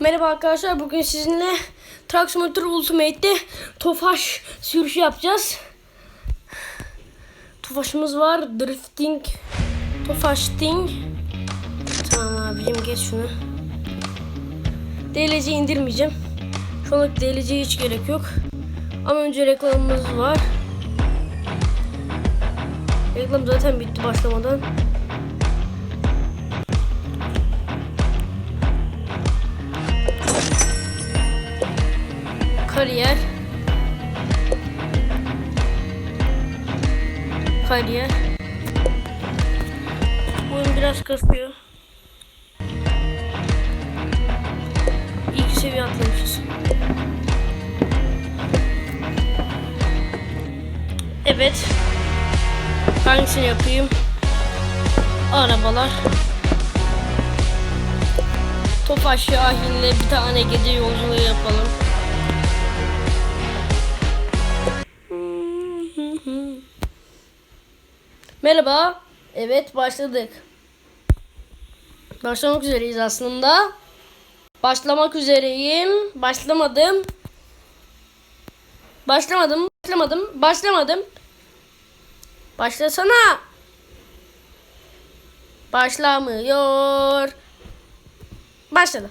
Merhaba arkadaşlar. Bugün sizinle Truck Simulator Ultimate'de Tofaş sürüşü yapacağız. Tofaşımız var. Drifting. Tofaş. Tamam abicim geç şunu. DLC indirmeyeceğim. Şu anlık DLC'ye hiç gerek yok. Ama önce reklamımız var. Reklam zaten bitti başlamadan. Kariyer. Kariyer. Oyun biraz kasıyor. İlk seviye atlamışız. Evet. Hangisini yapayım? Arabalar. Tofaş Şahin'le bir tane gece yolculuğu yapalım. Merhaba. Evet başladık. Başlamak üzereyiz aslında. Başlamak üzereyim. Başlamadım. Başlamadım. Başlamadım. Başlamadım. Başlasana. Başlamıyor. Başladı.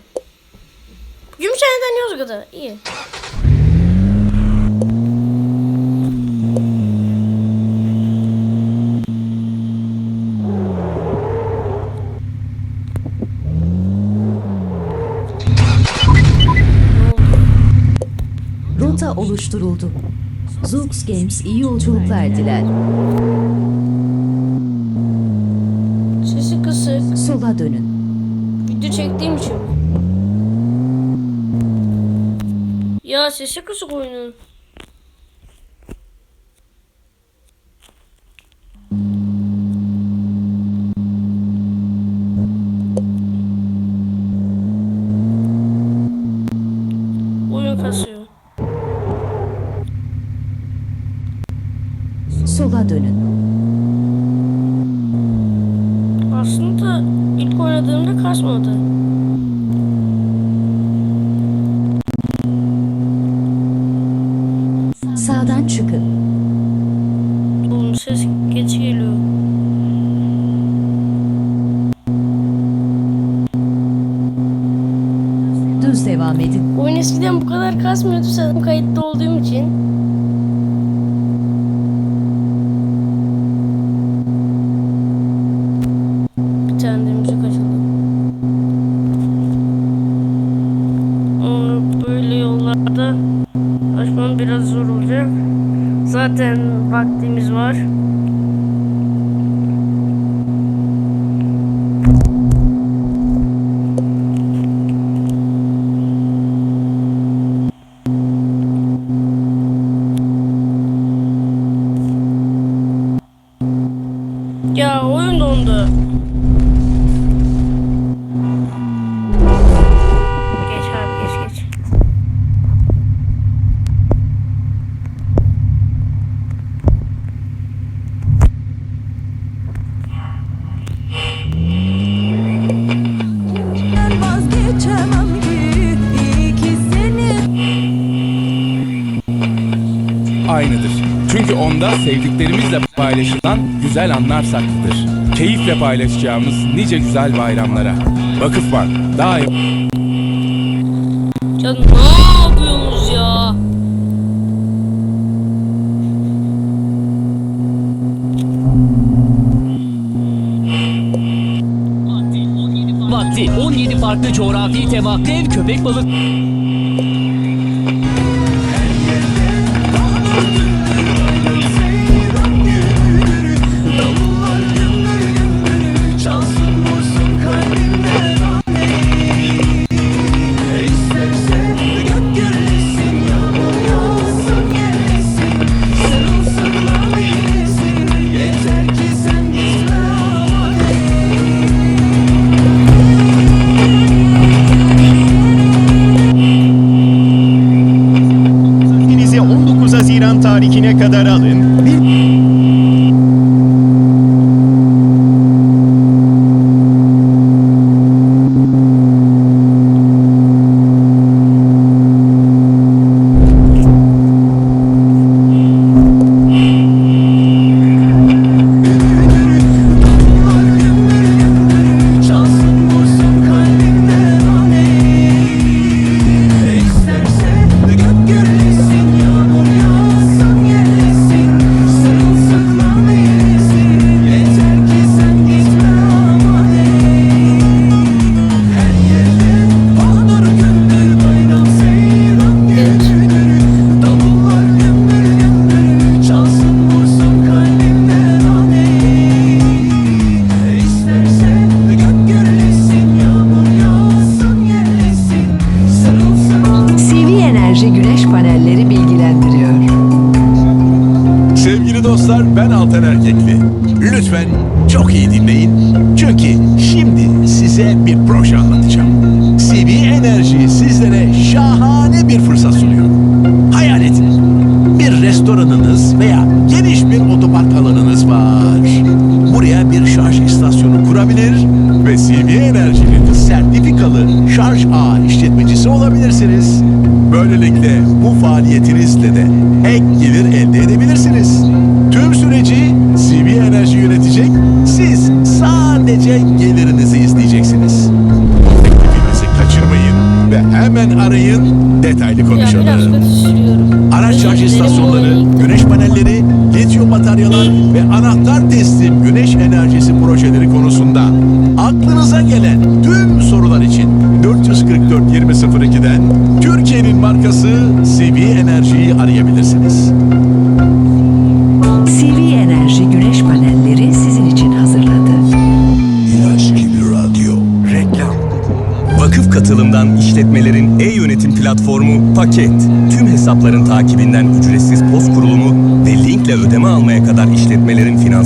Gümüşhane'den Yozgat'a. İyi. Rota oluşturuldu. Zux Games iyi yolculuklar diler. Sesi kısık. Sola dönün. Video çektiğim için. Ya sesi kısık oyunun. Onda sevdiklerimizle paylaşılan güzel anlar saklıdır. Keyifle paylaşacağımız nice güzel bayramlara. Vakıfbank daim Ya ne yapıyorsunuz ya? Vakti 17 farklı coğrafi tema dev köpek balık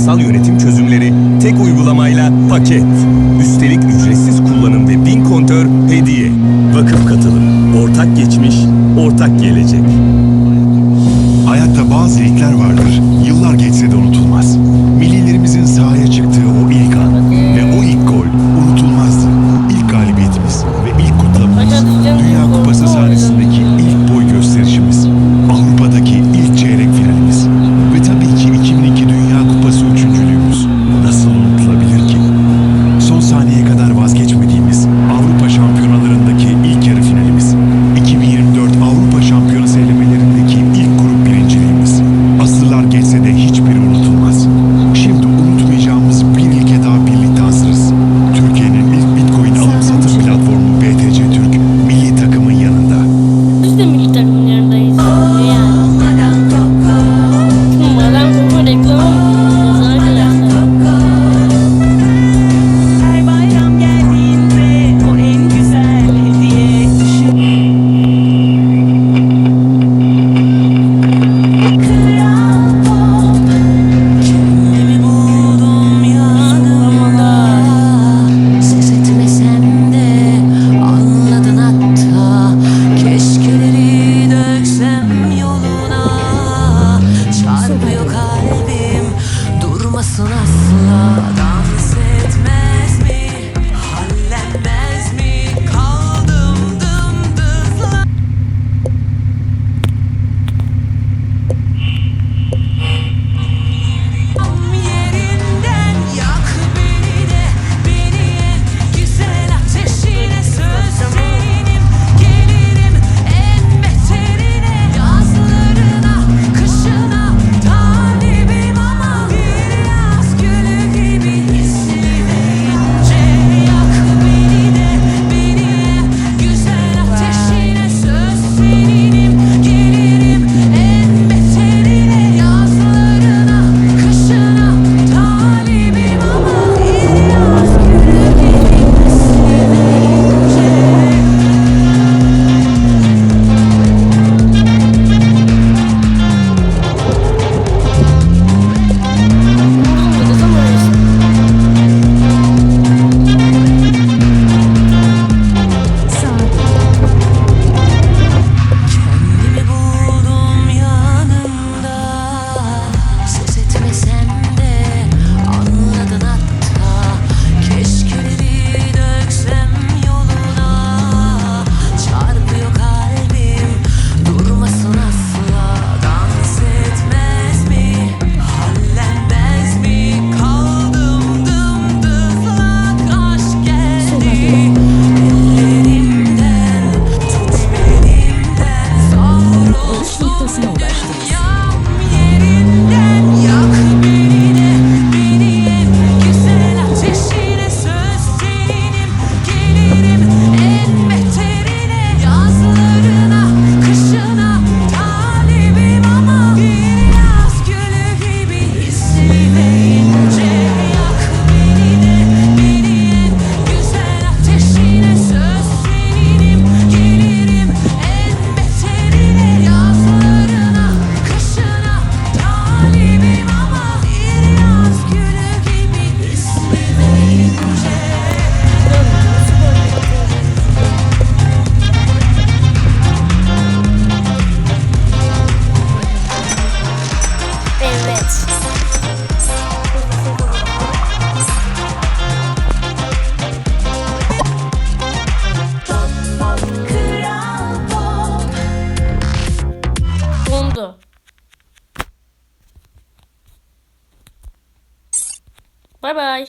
finansal yönetim çözümleri